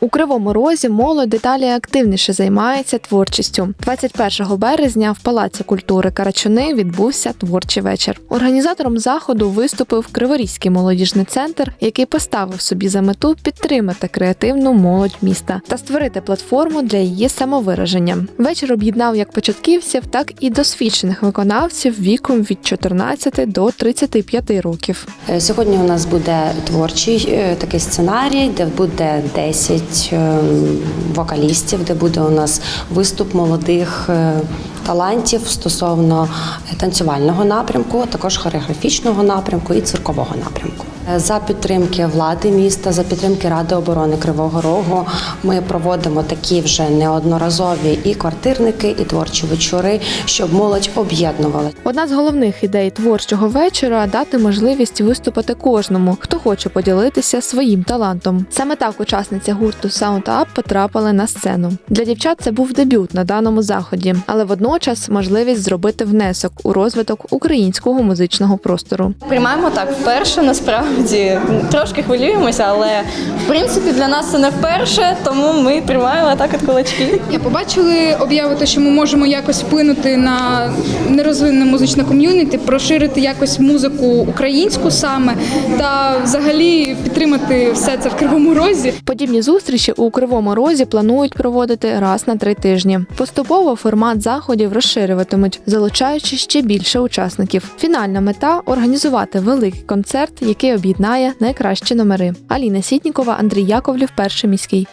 У Кривому Розі молодь деталі активніше займається творчістю. 21 березня в Палаці культури Карачуни відбувся творчий вечір. Організатором заходу виступив Криворізький молодіжний центр, який поставив собі за мету підтримати креативну молодь міста та створити платформу для її самовираження. Вечір об'єднав як початківців, так і досвідчених виконавців віком від 14 до 35 років. Е, Сьогодні у нас буде творчий е, такий сценарій, де буде 10 е, вокалістів, де буде у нас виступ молодих е, талантів стосовно танцювального напрямку, також хореографічного напрямку і циркового напрямку. Е, За підтримки влади міста, за підтримки Ради оборони Кривого Рогу, ми проводимо такі вже неодноразові і квартирники, і творчі вечори, щоб молодь об'єднувала. Одна з головних ідей творчого вечора дати можливість виступити кожному, хто хоче поділитися своїм талантом. Саме так учасниця гурту Sound Up потрапили на сцену. Для дівчат це був дебют на даному заході, але водночас можливість зробити внесок у розвиток українського музичного простору. Приймаємо так вперше, насправді трошки хвилюємося, але в принципі для нас це не вперше, тому ми приймаємо так от кулачки. Я побачили об'яву, те, що ми можемо якось вплинути на нерозвинене музичне ком'юніті, проширити якось музику українську саме та взагалі підтримати все це в кривому розі. Подібні зустрічі у Кривому Розі планують проводити раз на три тижні. Поступово формат заходів розширюватимуть, залучаючи ще більше учасників. Фінальна мета організувати великий концерт, який об'єднає найкращі номери. Аліна Сітнікова, Андрій Яковлів, перший міський.